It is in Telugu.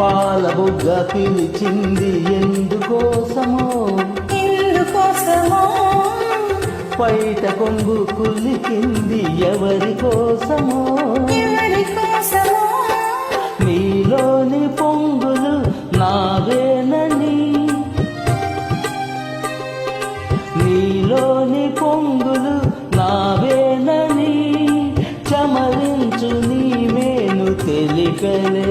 పాల బుగ్గ పిలిచింది ఎందుకోసమో? ఎందుకోసమో? పైట కొంగు కులికింది ఎవరి కోసమో ఎవరి కోసమో నీలోని పొంగులు నావేనని? నీలోని పొంగులు నావేనని? చమరించు నీవేను తెలికలే